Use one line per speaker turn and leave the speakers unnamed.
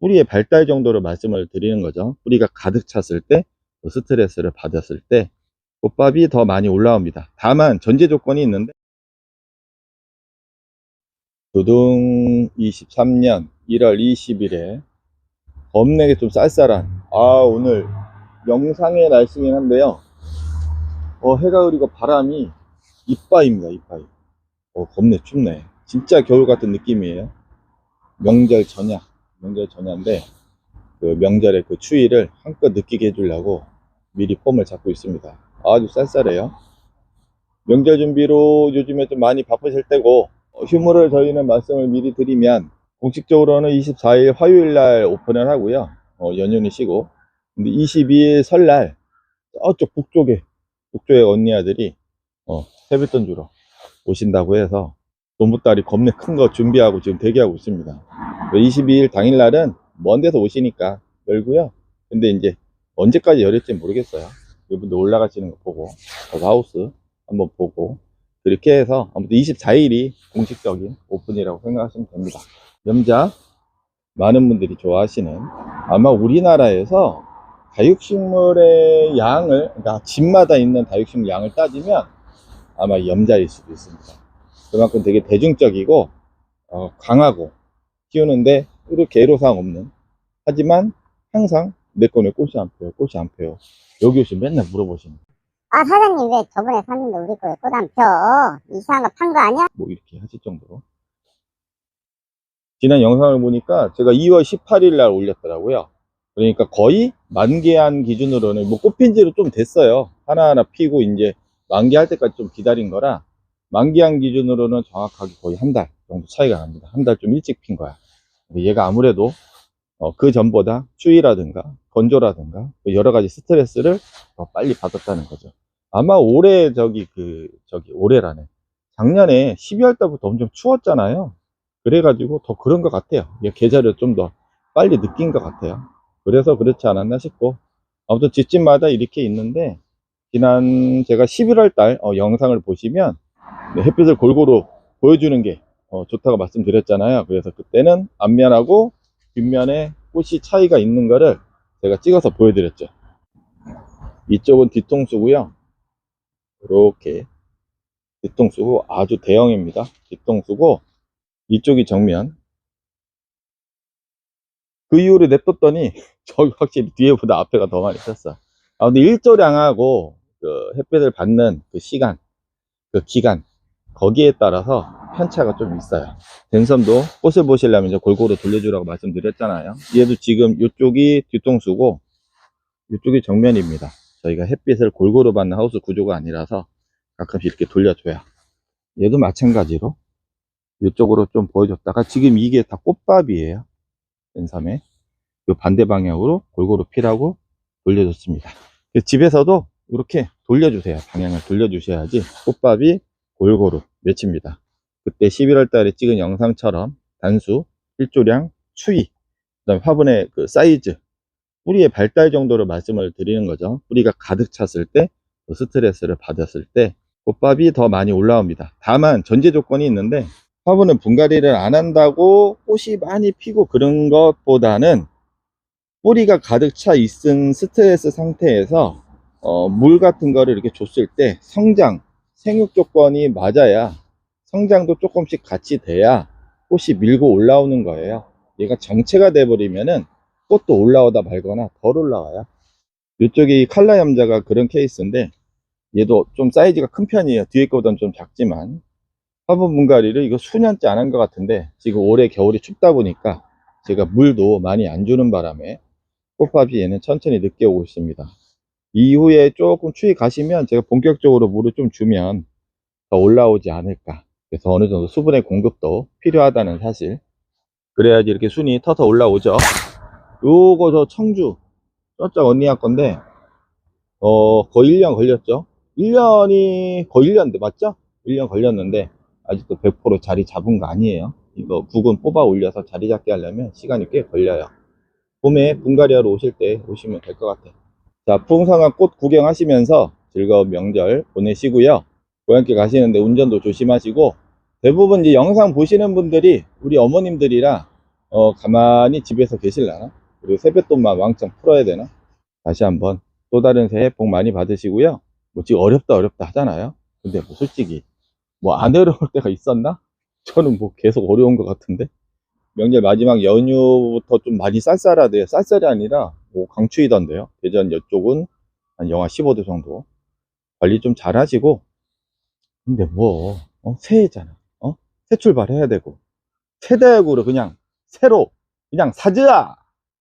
뿌리의 발달 정도로 말씀을 드리는 거죠. 뿌리가 가득 찼을 때, 또 스트레스를 받았을 때, 꽃밥이 더 많이 올라옵니다. 다만, 전제 조건이 있는데, 두둥 23년 1월 20일에 겁내게 좀 쌀쌀한, 아, 오늘 영상의 날씨긴 한데요. 어, 해가 흐리고 바람이 이빠입니다, 이빠이. 어, 겁내 춥네. 진짜 겨울 같은 느낌이에요. 명절 전야, 명절 전야인데, 그 명절의 그 추위를 한껏 느끼게 해주려고 미리 폼을 잡고 있습니다. 아주 쌀쌀해요. 명절 준비로 요즘에 좀 많이 바쁘실 때고, 어, 휴무를 저희는 말씀을 미리 드리면, 공식적으로는 24일 화요일 날 오픈을 하고요. 어, 연휴는 쉬고. 근데 22일 설날, 저쪽 북쪽에, 북쪽에 언니 아들이, 어, 세뱃돈 주러 오신다고 해서, 돈보따리 겁내 큰 거 준비하고 지금 대기하고 있습니다. 22일 당일날은 먼 데서 오시니까 열고요. 근데 이제 언제까지 열릴지 모르겠어요. 이분들 올라가시는 거 보고, 저 하우스 한번 보고, 그렇게 해서 아무튼 24일이 공식적인 오픈이라고 생각하시면 됩니다. 염자, 많은 분들이 좋아하시는 아마 우리나라에서 다육식물의 양을, 그러니까 집마다 있는 다육식물 양을 따지면 아마 염자일 수도 있습니다. 그만큼 되게 대중적이고 어, 강하고 키우는데 이렇게 애로사항 없는. 하지만 항상 내 거는 꽃이 안 펴요 꽃이 안 펴요. 여기 오시면 맨날 물어보시는
아, 사장님, 왜 저번에 샀는데 우리 거에 꽃 안 펴? 이상한 거 판 거 아니야?
뭐 이렇게 하실 정도로. 지난 영상을 보니까 제가 2월 18일 날 올렸더라고요. 그러니까 거의 만개한 기준으로는 뭐 꽃핀 지도 좀 됐어요. 하나하나 피고 이제 만개할 때까지 좀 기다린 거라 만기한 기준으로는 정확하게 거의 한 달 정도 차이가 납니다. 한 달 좀 일찍 핀 거야. 얘가 아무래도 어, 그 전보다 추위라든가 건조라든가 여러 가지 스트레스를 더 빨리 받았다는 거죠. 아마 올해 저기 그 저기 올해라네. 작년에 12월 달부터 엄청 추웠잖아요. 그래가지고 더 그런 것 같아요. 계절을 좀 더 빨리 느낀 것 같아요. 그래서 그렇지 않았나 싶고 아무튼 집집마다 이렇게 있는데 지난 제가 11월 달 어, 영상을 보시면 네, 햇빛을 골고루 보여주는 게 어, 좋다고 말씀드렸잖아요. 그래서 그때는 앞면하고 뒷면에 꽃이 차이가 있는 거를 제가 찍어서 보여드렸죠. 이쪽은 뒤통수고요. 이렇게 뒤통수고 아주 대형입니다. 뒤통수고 이쪽이 정면. 그 이후로 냅뒀더니 저기 확실히 뒤에보다 앞에가 더 많이 폈어. 아 근데 일조량하고 그 햇빛을 받는 그 시간, 그 기간 거기에 따라서 편차가 좀 있어요. 댄섬도 꽃을 보시려면 이제 골고루 돌려주라고 말씀드렸잖아요. 얘도 지금 이쪽이 뒤통수고 이쪽이 정면입니다. 저희가 햇빛을 골고루 받는 하우스 구조가 아니라서 가끔씩 이렇게 돌려줘요. 얘도 마찬가지로 이쪽으로 좀 보여줬다가 지금 이게 다 꽃밥이에요. 댄섬에 이 반대 방향으로 골고루 피라고 돌려줬습니다. 집에서도 이렇게 돌려주세요. 방향을 돌려주셔야지 꽃밥이 골고루 맺힙니다. 그때 11월 달에 찍은 영상처럼 단수, 일조량, 추위, 그 다음에 화분의 그 사이즈, 뿌리의 발달 정도로 말씀을 드리는 거죠. 뿌리가 가득 찼을 때, 또 스트레스를 받았을 때, 꽃밥이 더 많이 올라옵니다. 다만 전제 조건이 있는데, 화분은 분갈이를 안 한다고 꽃이 많이 피고 그런 것보다는 뿌리가 가득 차 있은 스트레스 상태에서 어, 물 같은 거를 이렇게 줬을 때 성장, 생육 조건이 맞아야 성장도 조금씩 같이 돼야 꽃이 밀고 올라오는 거예요. 얘가 정체가 돼버리면은 꽃도 올라오다 말거나 덜 올라와요. 이쪽이 칼라 염자가 그런 케이스인데 얘도 좀 사이즈가 큰 편이에요. 뒤에 거보다는 좀 작지만 화분 분갈이를 이거 수년째 안 한 것 같은데 지금 올해 겨울이 춥다 보니까 제가 물도 많이 안 주는 바람에 꽃밥이 얘는 천천히 늦게 오고 있습니다. 이후에 조금 추위 가시면 제가 본격적으로 물을 좀 주면 더 올라오지 않을까. 그래서 어느 정도 수분의 공급도 필요하다는 사실. 그래야지 이렇게 순이 터서 올라오죠. 요거 저 청주, 저쪽 언니가 건데, 어, 거의 1년 걸렸죠. 1년이, 거의 1년 돼, 맞죠? 1년 걸렸는데, 아직도 100% 자리 잡은 거 아니에요. 이거 국은 뽑아 올려서 자리 잡게 하려면 시간이 꽤 걸려요. 봄에 분갈이하러 오실 때 오시면 될 것 같아요. 자, 풍성한 꽃 구경하시면서 즐거운 명절 보내시고요. 고향길 가시는데 운전도 조심하시고 대부분 이제 영상 보시는 분들이 우리 어머님들이라 어, 가만히 집에서 계실라나? 그리고 세뱃돈만 왕창 풀어야 되나? 다시 한번 또 다른 새해 복 많이 받으시고요. 뭐 지금 어렵다 어렵다 하잖아요. 근데 뭐 솔직히 뭐 안 어려울 때가 있었나? 저는 뭐 계속 어려운 것 같은데. 명절 마지막 연휴부터 좀 많이 쌀쌀하대요. 쌀쌀이 아니라 뭐 강추위던데요. 대전 이쪽은 한 영하 15도 정도. 관리 좀 잘 하시고. 근데 뭐, 어, 새해잖아. 어? 새 출발해야 되고. 새 대학으로 그냥 새로 그냥 사자!